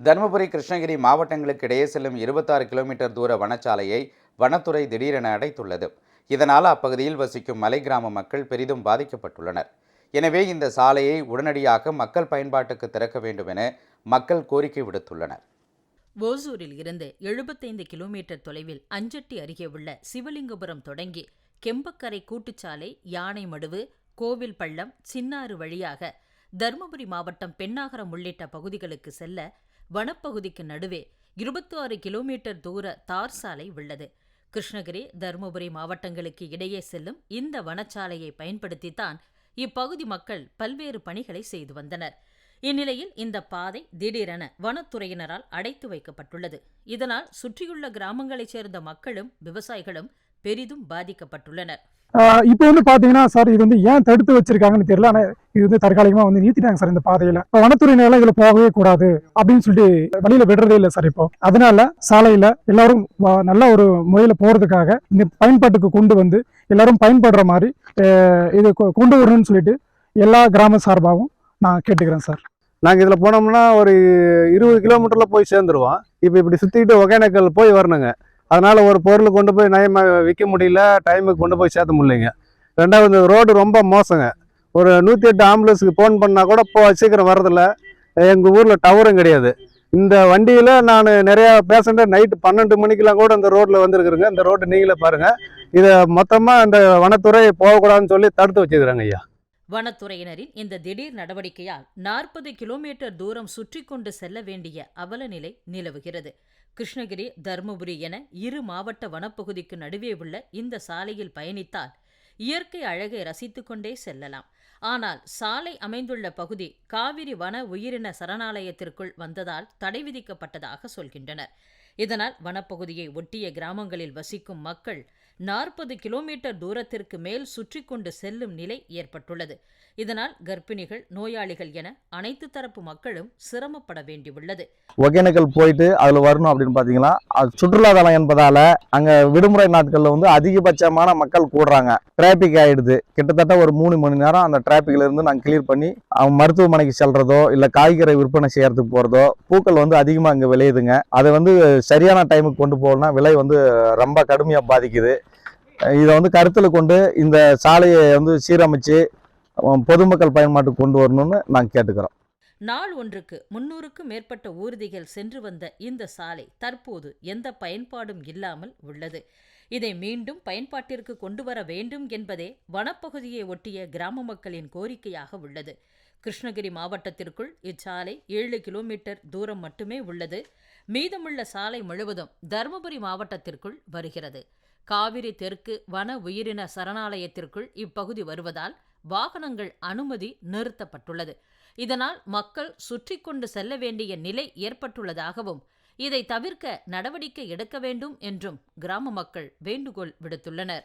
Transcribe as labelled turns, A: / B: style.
A: தருமபுரி கிருஷ்ணகிரி மாவட்டங்களுக்கு இடையே செல்லும் இருபத்தாறு கிலோமீட்டர் தூர வனச்சாலையை வனத்துறை திடீரென அடைத்துள்ளது. இதனால் அப்பகுதியில் வசிக்கும் மலை கிராம மக்கள் பெரிதும் பாதிக்கப்பட்டுள்ளனர். எனவே இந்த சாலையை உடனடியாக மக்கள் பயன்பாட்டுக்கு திறக்க வேண்டும் என மக்கள் கோரிக்கை விடுத்துள்ளனர்.
B: ஓசூரில் இருந்து எழுபத்தைந்து கிலோமீட்டர் தொலைவில் அஞ்சட்டி அருகே உள்ள சிவலிங்கபுரம் தொடங்கி கெம்பக்கரை கூட்டுச்சாலை யானைமடுவு கோவில் பள்ளம் சின்னாறு வழியாக தருமபுரி மாவட்டம் பெண்ணாகரம் உள்ளிட்ட பகுதிகளுக்கு செல்ல வனப்பகுதிக்கு நடுவே இருபத்தி ஆறு கிலோமீட்டர் தூர தார் சாலை உள்ளது. கிருஷ்ணகிரி தருமபுரி மாவட்டங்களுக்கு இடையே செல்லும் இந்த வனச்சாலையை பயன்படுத்தித்தான் இப்பகுதி மக்கள் பல்வேறு பணிகளை செய்து வந்தனர். இந்நிலையில் இந்த பாதை திடீரென வனத்துறையினரால் அடைத்து வைக்கப்பட்டுள்ளது. இதனால் சுற்றியுள்ள கிராமங்களைச் சேர்ந்த மக்களும் விவசாயிகளும் பெரிதும் பாதிக்கப்பட்டுள்ளனர்.
C: இப்போ வந்து பாத்தீங்கன்னா சார் இது வந்து ஏன் தடுத்து வச்சிருக்காங்கன்னு தெரியல. ஆனா இது வந்து தற்காலிகமா வந்து நிறுத்திட்டாங்க சார் இந்த பாதையில. இப்போ வனத்துறையினர்லாம் இதுல போகவே கூடாது அப்படின்னு சொல்லிட்டு வழியில விடுறதே இல்லை சார் இப்போ. அதனால சாலையில எல்லாரும் வ- நல்ல ஒரு முறையில போறதுக்காக இந்த பயன்பாட்டுக்கு கொண்டு வந்து எல்லாரும் பயன்படுற மாதிரி இது கொ- கொண்டு வரணும்னு சொல்லிட்டு எல்லா கிராம சார்பாகவும் நான் கேட்டுக்கிறேன் சார்
D: நாங்கள் இதில் போனோம்னா ஒரு இருபது கிலோமீட்டரில் போய் சேர்ந்துருவோம். இப்போ இப்படி சுற்றிக்கிட்டு ஒகேனக்கல் போய் வரணுங்க. அதனால் ஒரு பொருள் கொண்டு போய் நயமாக விற்க முடியல டைமுக்கு கொண்டு போய் சேர்த்த முடியலைங்க. ரெண்டாவது இந்த ரோடு ரொம்ப மோசங்க. ஒரு நூற்றி எட்டு ஆம்புலன்ஸுக்கு ஃபோன் பண்ணால் கூட போ சீக்கிரம் வரதில்ல எங்கள் ஊரில் டவரும் கிடையாது. இந்த வண்டியில் நான் நிறையா பேசண்டர் நைட்டு பன்னெண்டு மணிக்கெலாம் கூட இந்த ரோட்டில் வந்துருக்குறேங்க. இந்த ரோடு நீங்களே பாருங்கள் இதை மொத்தமாக இந்த வனத்துறை போகக்கூடாதுன்னு சொல்லி தடுத்து வச்சுக்கிறாங்க ஐயா.
B: வனத்துறையினரின் இந்த திடீர் நடவடிக்கையால் நாற்பது கிலோமீட்டர் தூரம் சுற்றி கொண்டு செல்ல வேண்டிய அவலநிலை நிலவுகிறது. கிருஷ்ணகிரி தருமபுரி என இரு மாவட்ட வனப்பகுதிக்கு நடுவே உள்ள இந்த சாலையில் பயணித்தால் இயற்கை அழகை ரசித்துக்கொண்டே செல்லலாம். ஆனால் சாலை அமைந்துள்ள பகுதி காவிரி வன உயிரின சரணாலயத்திற்குள் வந்ததால் தடை விதிக்கப்பட்டதாக சொல்கின்றனர். இதனால் வனப்பகுதியை ஒட்டிய கிராமங்களில் வசிக்கும் மக்கள் நாற்பது கிலோமீட்டர் தூரத்திற்கு மேல் சுற்றி கொண்டு செல்லும் நிலை ஏற்பட்டுள்ளது. இதனால் கர்ப்பிணிகள் நோயாளிகள் என அனைத்து தரப்பு மக்களும் சிரமப்பட வேண்டியுள்ளது.
E: ஒகேனக்கல் போயிட்டு அதில் வரணும் அப்படின்னு பார்த்தீங்கன்னா அது சுற்றுலாதலம் என்பதால் அங்கே விடுமுறை நாட்களில் வந்து அதிகபட்சமான மக்கள் கூடுறாங்க. டிராபிக் ஆகிடுது கிட்டத்தட்ட ஒரு மூணு மணி நேரம் அந்த டிராபிக்ல இருந்து நாங்கள் கிளியர் பண்ணி அவங்க மருத்துவமனைக்கு செல்றதோ இல்லை காய்கறி விற்பனை செய்யறதுக்கு போகிறதோ பூக்கள் வந்து அதிகமாக இங்கே விளையுதுங்க. அதை வந்து சரியான டைமுக்கு கொண்டு போகணும்னா விலை வந்து ரொம்ப கடுமையாக பாதிக்குது. இதை வந்து கருத்தில் கொண்டு இந்த சாலையை வந்து சீரமைச்சு பொதுமக்கள் பயன்பாட்டுக்கு கொண்டு வரணும்னு நாங்கள் கேட்டுக்கிறோம்.
B: நாள் ஒன்றுக்கு முன்னூறுக்கும் மேற்பட்ட ஊர்திகள் சென்று வந்த இந்த சாலை தற்போது எந்த பயன்பாடும் இல்லாமல் உள்ளது. இதை மீண்டும் பயன்பாட்டிற்கு கொண்டு வர வேண்டும் என்பதே வனப்பகுதியை ஒட்டிய கிராம மக்களின் கோரிக்கையாக உள்ளது. கிருஷ்ணகிரி மாவட்டத்திற்குள் இச்சாலை ஏழு கிலோமீட்டர் தூரம் மட்டுமே உள்ளது. மீதமுள்ள சாலை முழுவதும் தருமபுரி மாவட்டத்திற்குள் வருகிறது. காவிரி தெற்கு வன உயிரின சரணாலயத்திற்குள் இப்பகுதி வருவதால் வாகனங்கள் அனுமதி நிறுத்தப்பட்டுள்ளது. இதனால் மக்கள் சுற்றி கொண்டு செல்ல வேண்டிய நிலை ஏற்பட்டுள்ளதாகவும் இதை தவிர்க்க நடவடிக்கை எடுக்க வேண்டும் என்றும் கிராம மக்கள் வேண்டுகோள் விடுத்துள்ளனர்.